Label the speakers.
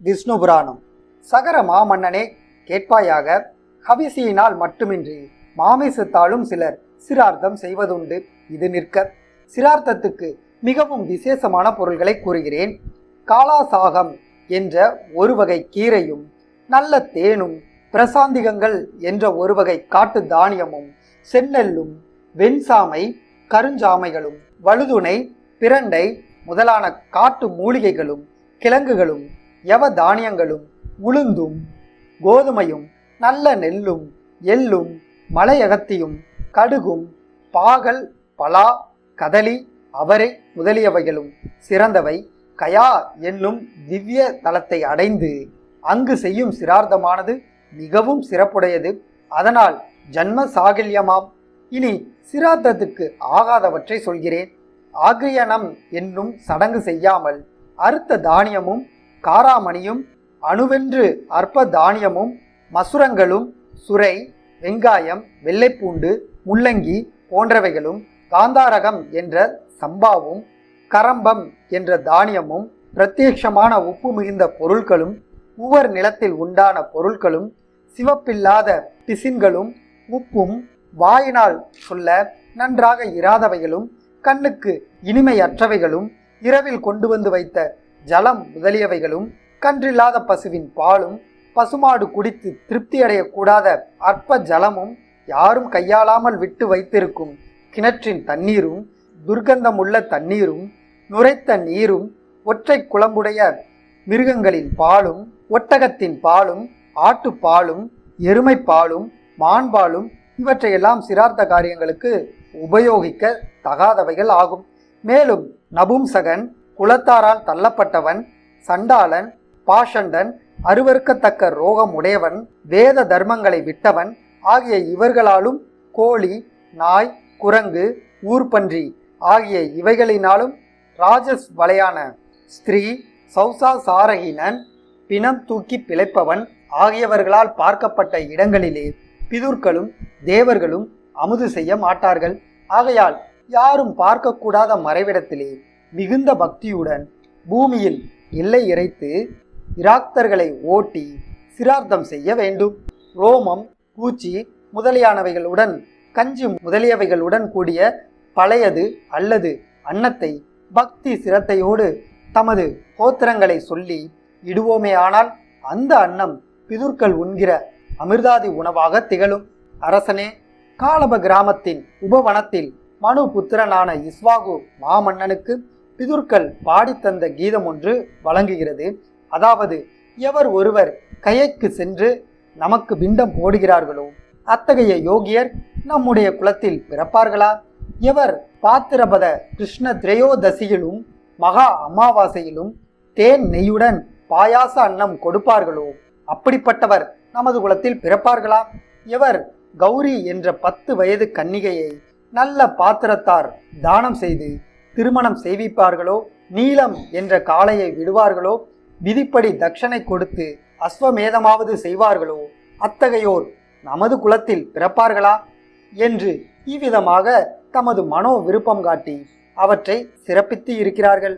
Speaker 1: விஷ்ணு புராணம் சகர மாமன்னனே கேட்பாயாக ஹவிசியினால் மட்டுமின்றி மாமிசத்தாலும் சிலர் சிரார்த்தம் செய்வதுண்டு இது நிற்க. சிரார்த்தத்துக்கு மிகவும் விசேஷமான பொருள்களை கூறுகிறேன். காலாசாகம் என்ற ஒரு வகை கீரையும் நல்ல தேனும் பிரசாந்திகங்கள் என்ற ஒரு வகை காட்டு தானியமும் செந்நெல்லும் வெண்சாமை கருஞ்சாமைகளும் வழுதுணை பிரண்டை முதலான காட்டு மூலிகைகளும் கிழங்குகளும் யவ தானியங்களும் உளுந்தும் கோதுமையும் நல்ல நெல்லும் எள்ளும் மலையகத்தியும் கடுகும் பாகல் பலா கதலி அவரை முதலியவைகளும் சிறந்தவை. கயா என்னும் திவ்ய தலத்தை அடைந்து அங்கு செய்யும் சிரார்த்தமானது மிகவும் சிறப்புடையது. அதனால் ஜன்ம சாகில்யமாம் இனி சிரார்த்தத்துக்கு ஆகாதவற்றை சொல்கிறேன். ஆக்ரியனம் என்னும் சடங்கு செய்யாமல் அறுத்த தானியமும் காராமணியும் அணுவென்று அற்ப தானியமும் மசுரங்களும் சுரை வெங்காயம் வெள்ளைப்பூண்டு முள்ளங்கி போன்றவைகளும் காந்தாரகம் என்ற சம்பாவும் கரம்பம் என்ற தானியமும் பிரத்யட்சமான உப்பு மிகுந்த பொருட்களும் உவர் நிலத்தில் உண்டான பொருட்களும் சிவப்பில்லாத பிசின்களும் உப்பும் வாயினால் சொல்ல நன்றாக இராதவைகளும் கண்ணுக்கு இனிமையற்றவைகளும் இரவில் கொண்டு வந்து வைத்த ஜலம் முதலியவைகளும் கன்றில்லாத பசுவின் பாலும் பசுமாடு குடித்து திருப்தி அடையக்கூடாத அற்ப ஜலமும் யாரும் கையாளாமல் விட்டு வைத்திருக்கும் கிணற்றின் தண்ணீரும் துர்க்கந்தமுள்ள தண்ணீரும் நுரைத்த நீரும் ஒற்றை குளம்புடைய மிருகங்களின் பாலும் ஒட்டகத்தின் பாலும் ஆட்டுப்பாலும் எருமை பாலும் மான்பாலும் இவற்றையெல்லாம் சிரார்த்த காரியங்களுக்கு உபயோகிக்க தகாதவைகள் ஆகும். மேலும் நபும்சகன் குலத்தாரால் தள்ளப்பட்டவன் சண்டாளன் பாஷண்டன் அருவருக்கத்தக்க ரோகம் உடையவன் வேத தர்மங்களை விட்டவன் ஆகிய இவர்களாலும் கோழி நாய் குரங்கு ஊர்பன்றி ஆகிய இவைகளினாலும் ராஜஸ் வலையான ஸ்திரீ சௌசா சாரகினன் பிணம் தூக்கி பிழைப்பவன் ஆகியவர்களால் பார்க்கப்பட்ட இடங்களிலே பிதுர்களும் தேவர்களும் அமுது செய்ய மாட்டார்கள். ஆகையால் யாரும் பார்க்கக்கூடாத மறைவிடத்திலே மிகுந்த பக்தியுடன் பூமியில் எல்லை இறைத்து இராக்தர்களை ஓட்டி சிரார்த்தம் செய்ய வேண்டும். ரோமம் பூச்சி முதலியானவைகளுடன் கஞ்சி முதலியவைகளுடன் கூடிய பழையது அல்லது அன்னத்தை பக்தி சிரத்தையோடு தமது கோத்திரங்களை சொல்லி இடுவோமேயானால் அந்த அன்னம் பிதுர்கள் உண்கிற அமிர்தாதி உணவாக திகழும். அரசனே காலப கிராமத்தின் உபவனத்தில் மனு புத்திரனான இஸ்வாகு மாமன்னனுக்கு பிதுர்கள் பாடித்தந்த கீதம் ஒன்று வழங்குகிறது. அதாவது எவர் ஒருவர் கையைக்கு சென்று நமக்கு பிண்டம் போடுகிறார்களோ அத்தகைய யோகியர் நம்முடைய குலத்தில் பிறப்பார்களா? எவர் பாத்திரபத கிருஷ்ண திரையோதசியிலும் மகா அமாவாசையிலும் தேன் நெய்யுடன் பாயாச அன்னம் கொடுப்பார்களோ அப்படிப்பட்டவர் நமது குலத்தில் பிறப்பார்களா? எவர் கௌரி என்ற பத்து வயது கன்னிகையை நல்ல பாத்திரத்தார் தானம் செய்து திருமணம் செய்விப்பார்களோ நீலம் என்ற காளையை விடுவார்களோ விதிப்படி தட்சணை கொடுத்து அஸ்வமேதமாவது செய்வார்களோ அத்தகையோர் நமது குலத்தில் பிறப்பார்களா? என்று இவ்விதமாக தமது மனோ விருப்பம் காட்டி அவற்றை சிறப்பித்து இருக்கிறார்கள்.